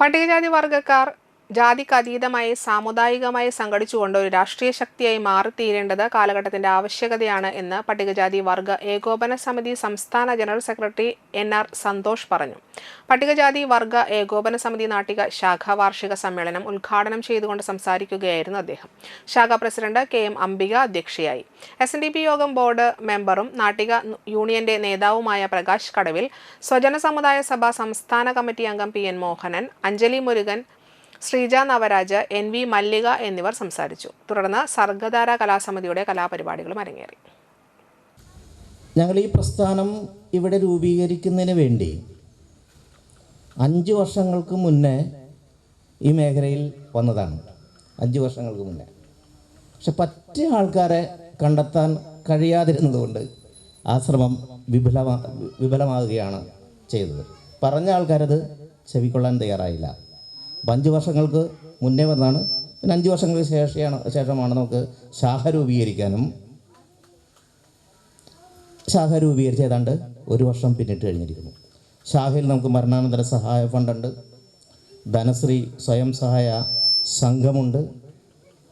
പട്ടികജാതി വർഗക്കാർ ജാതിക്ക് അതീതമായി സാമുദായികമായി സംഘടിച്ചുകൊണ്ട് ഒരു രാഷ്ട്രീയ ശക്തിയായി മാറിത്തീരേണ്ടത് കാലഘട്ടത്തിന്റെ ആവശ്യകതയാണ് എന്ന് പട്ടികജാതി വർഗ ഏകോപന സമിതി സംസ്ഥാന general secretary N R Santhosh പറഞ്ഞു. പട്ടികജാതി വർഗ ഏകോപന സമിതി നാട്ടിക ശാഖ വാർഷിക സമ്മേളനം ഉദ്ഘാടനം ചെയ്തുകൊണ്ട് സംസാരിക്കുകയായിരുന്നു അദ്ദേഹം. ശാഖ പ്രസിഡന്റ് കെ എം അംബിക അധ്യക്ഷയായി. എസ് യോഗം ബോർഡ് മെമ്പറും നാട്ടിക യൂണിയന്റെ നേതാവുമായ പ്രകാശ് കടവിൽ സ്വജന സമുദായ സഭ സംസ്ഥാന കമ്മിറ്റി അംഗം P N Mohanan Anjali Murugan Sreeja Navaraj N V Mallika എന്നിവർ സംസാരിച്ചു. തുടർന്ന് സർഗധാര കലാസമിതിയുടെ കലാപരിപാടികളും അരങ്ങേറി. ഞങ്ങൾ ഈ പ്രസ്ഥാനം ഇവിടെ രൂപീകരിക്കുന്നതിന് വേണ്ടി അഞ്ച് വർഷങ്ങൾക്ക് മുന്നേ ഈ മേഖലയിൽ വന്നതാണ്. അഞ്ച് വർഷങ്ങൾക്ക് മുന്നേ. പക്ഷെ പറ്റിയ ആൾക്കാരെ കണ്ടെത്താൻ കഴിയാതിരുന്നതുകൊണ്ട് ആ ശ്രമം വിപുലമാ വിപുലമാകുകയാണ് ചെയ്തത്. പറഞ്ഞ ആൾക്കാരത് ചെവിക്കൊള്ളാൻ തയ്യാറായില്ല. അപ്പം അഞ്ച് വർഷങ്ങൾക്ക് മുന്നേ വന്നാണ് പിന്നെ അഞ്ച് വർഷങ്ങൾക്ക് ശേഷമാണ് ശേഷമാണ് നമുക്ക് ശാഖ രൂപീകരിക്കാനും. ശാഖ രൂപീകരിച്ച് ഏതാണ്ട് ഒരു വർഷം പിന്നിട്ട് കഴിഞ്ഞിരിക്കുന്നു. ശാഖയിൽ നമുക്ക് മരണാനന്തര സഹായ ഫണ്ടുണ്ട്. ധനശ്രീ സ്വയം സഹായ സംഘമുണ്ട്.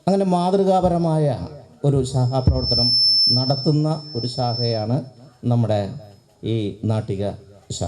അങ്ങനെ മാതൃകാപരമായ ഒരു ശാഖാ പ്രവർത്തനം നടത്തുന്ന ഒരു ശാഖയാണ് നമ്മുടെ ഈ നാട്ടിക